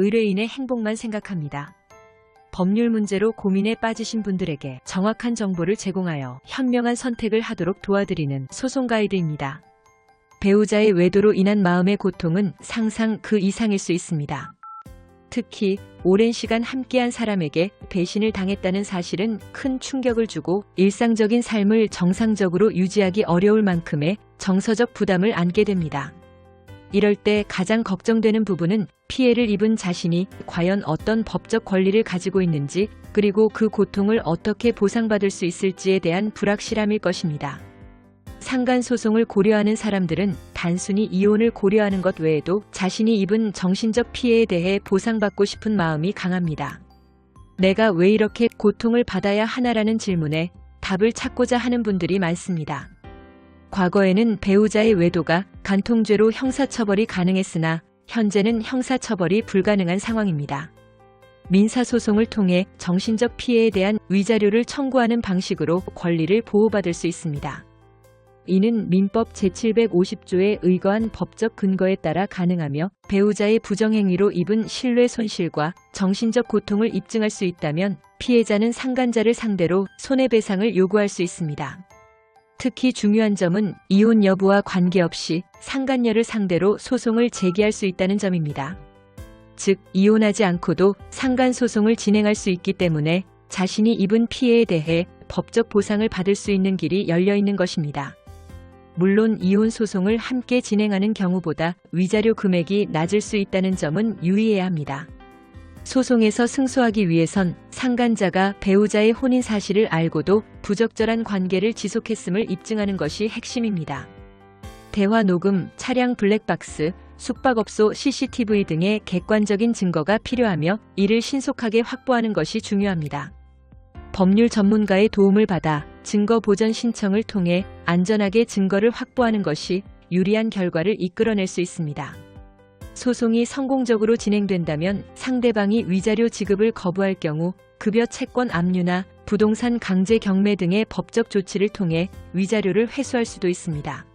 의뢰인의 행복만 생각합니다. 법률 문제로 고민에 빠지신 분들에게 정확한 정보를 제공하여 현명한 선택을 하도록 도와드리는 소송 가이드입니다. 배우자의 외도로 인한 마음의 고통은 상상 그 이상일 수 있습니다. 특히 오랜 시간 함께한 사람에게 배신을 당했다는 사실은 큰 충격을 주고 일상적인 삶을 정상적으로 유지하기 어려울 만큼의 정서적 부담을 안게 됩니다. 이럴 때 가장 걱정되는 부분은 피해를 입은 자신이 과연 어떤 법적 권리를 가지고 있는지 그리고 그 고통을 어떻게 보상받을 수 있을지에 대한 불확실함일 것입니다. 상간 소송을 고려하는 사람들은 단순히 이혼을 고려하는 것 외에도 자신이 입은 정신적 피해에 대해 보상받고 싶은 마음이 강합니다. 내가 왜 이렇게 고통을 받아야 하나라는 질문에 답을 찾고자 하는 분들이 많습니다. 과거에는 배우자의 외도가 간통죄로 형사처벌이 가능했으나 현재는 형사처벌이 불가능한 상황입니다. 민사소송을 통해 정신적 피해에 대한 위자료를 청구하는 방식으로 권리를 보호받을 수 있습니다. 이는 민법 제750조에 의거한 법적 근거에 따라 가능하며 배우자의 부정행위로 입은 신뢰 손실과 정신적 고통을 입증할 수 있다면 피해자는 상간자를 상대로 손해배상을 요구할 수 있습니다. 특히 중요한 점은 이혼 여부와 관계없이 상간녀를 상대로 소송을 제기할 수 있다는 점입니다. 즉, 이혼하지 않고도 상간 소송을 진행할 수 있기 때문에 자신이 입은 피해에 대해 법적 보상을 받을 수 있는 길이 열려 있는 것입니다. 물론 이혼 소송을 함께 진행하는 경우보다 위자료 금액이 낮을 수 있다는 점은 유의해야 합니다. 소송에서 승소하기 위해선 상간자가 배우자의 혼인 사실을 알고도 부적절한 관계를 지속했음을 입증하는 것이 핵심입니다. 대화 녹음, 차량 블랙박스, 숙박업소 CCTV 등의 객관적인 증거가 필요하며 이를 신속하게 확보하는 것이 중요합니다. 법률 전문가의 도움을 받아 증거 보전 신청을 통해 안전하게 증거를 확보하는 것이 유리한 결과를 이끌어낼 수 있습니다. 소송이 성공적으로 진행된다면 상대방이 위자료 지급을 거부할 경우 급여 채권 압류나 부동산 강제 경매 등의 법적 조치를 통해 위자료를 회수할 수도 있습니다.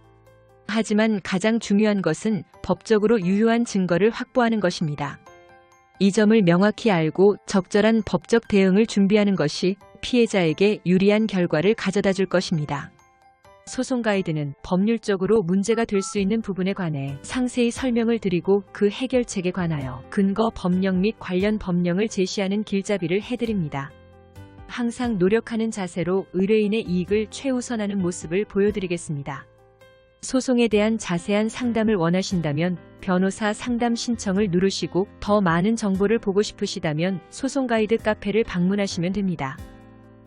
하지만 가장 중요한 것은 법적으로 유효한 증거를 확보하는 것입니다. 이 점을 명확히 알고 적절한 법적 대응을 준비하는 것이 피해자에게 유리한 결과를 가져다 줄 것입니다. 소송 가이드는 법률적으로 문제가 될 수 있는 부분에 관해 상세히 설명을 드리고 그 해결책에 관하여 근거 법령 및 관련 법령을 제시하는 길잡이를 해드립니다. 항상 노력하는 자세로 의뢰인의 이익을 최우선하는 모습을 보여드리겠습니다. 소송에 대한 자세한 상담을 원하신다면 변호사 상담 신청을 누르시고 더 많은 정보를 보고 싶으시다면 소송 가이드 카페를 방문하시면 됩니다.